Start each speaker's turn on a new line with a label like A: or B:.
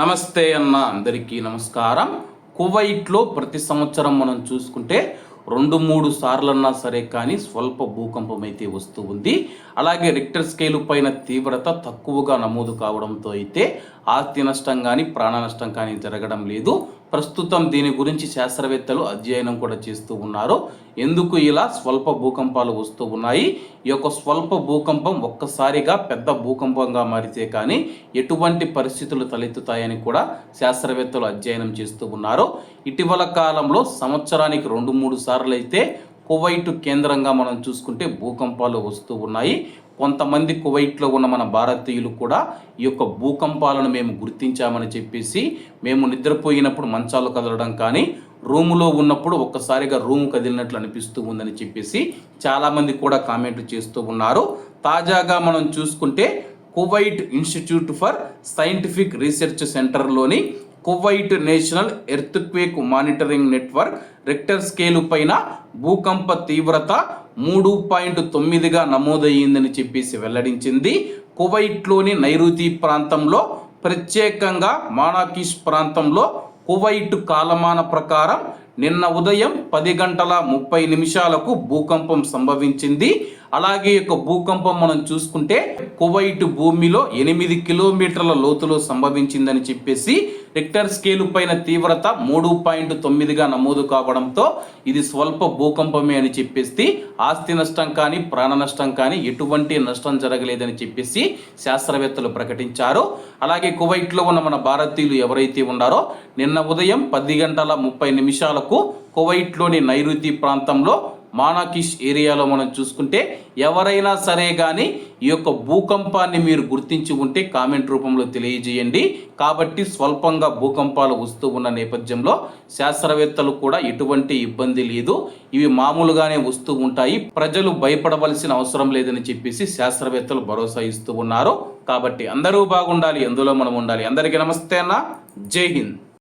A: నమస్తే అన్న అందరికీ నమస్కారం. కువైట్లో ప్రతి సంవత్సరం మనం చూసుకుంటే రెండు మూడు సార్లన్నా సరే కానీ స్వల్ప భూకంపం అయితే వస్తూ ఉంది. అలాగే రిక్టర్ స్కేలు పైన తీవ్రత తక్కువగా నమోదు కావడంతో అయితే ఆస్తి నష్టం కానీ ప్రాణ నష్టం కానీ జరగడం లేదు. ప్రస్తుతం దీని గురించి శాస్త్రవేత్తలు అధ్యయనం కూడా చేస్తూ ఉన్నారు. ఎందుకు ఇలా స్వల్ప భూకంపాలు వస్తూ ఉన్నాయి? ఈ యొక్క స్వల్ప భూకంపం ఒక్కసారిగా పెద్ద భూకంపంగా మారితే కానీ ఎటువంటి పరిస్థితులు తలెత్తుతాయని కూడా శాస్త్రవేత్తలు అధ్యయనం చేస్తూ ఉన్నారు. ఇటీవల కాలంలో సంవత్సరానికి రెండు మూడు సార్లు అయితే కువైట్ కేంద్రంగా మనం చూసుకుంటే భూకంపాలు వస్తూ ఉన్నాయి. కొంతమంది కువైట్లో ఉన్న మన భారతీయులు కూడా ఈ యొక్క భూకంపాలను మేము గుర్తించామని చెప్పేసి మేము నిద్రపోయినప్పుడు మంచాలు కదలడం కానీ రూములో ఉన్నప్పుడు ఒక్కసారిగా రూమ్ కదిలినట్లు అనిపిస్తూ ఉందని చెప్పేసి చాలామంది కూడా కామెంట్లు చేస్తూ ఉన్నారు. తాజాగా మనం చూసుకుంటే Kuwait institute for scientific research సెంటర్లోని Kuwait national earthquake monitoring network Richter scale పైన భూకంప తీవ్రత మూడు పాయింట్ తొమ్మిదిగా నమోదయ్యిందని చెప్పేసి వెల్లడించింది. కువైట్లోని నైరుతి ప్రాంతంలో ప్రత్యేకంగా మానాకిష్ ప్రాంతంలో కువైట్ కాలమాన ప్రకారం నిన్న ఉదయం పది గంటల ముప్పై నిమిషాలకు భూకంపం సంభవించింది. అలాగే యొక్క భూకంపం మనం చూసుకుంటే కువైట్ భూమిలో ఎనిమిది కిలోమీటర్ల లోతులో సంభవించిందని చెప్పేసి రిక్టర్ స్కేలు పైన తీవ్రత మూడు పాయింట్ తొమ్మిదిగా నమోదు కావడంతో ఇది స్వల్ప భూకంపమే అని చెప్పేసి ఆస్తి నష్టం కానీ ప్రాణ నష్టం కానీ ఎటువంటి నష్టం జరగలేదని చెప్పేసి శాస్త్రవేత్తలు ప్రకటించారు. అలాగే కువైట్లో ఉన్న మన భారతీయులు ఎవరైతే ఉన్నారో నిన్న ఉదయం పది గంటల ముప్పై నిమిషాలకు కువైట్లోని నైరుతి ప్రాంతంలో మానాకిష్ ఏరియాలో మనం చూసుకుంటే ఎవరైనా సరే కానీ ఈ యొక్క భూకంపాన్ని మీరు గుర్తించి ఉంటే కామెంట్ రూపంలో తెలియజేయండి. కాబట్టి స్వల్పంగా భూకంపాలు వస్తూ ఉన్న నేపథ్యంలో శాస్త్రవేత్తలు కూడా ఎటువంటి ఇబ్బంది లేదు. ఇవి మామూలుగానే వస్తూ ఉంటాయి. ప్రజలు భయపడవలసిన అవసరం లేదని చెప్పేసి శాస్త్రవేత్తలు భరోసా ఇస్తూ ఉన్నారు. కాబట్టి అందరూ బాగుండాలి ఎందులో మనం ఉండాలి. అందరికీ నమస్తే అన్న. జై హింద్.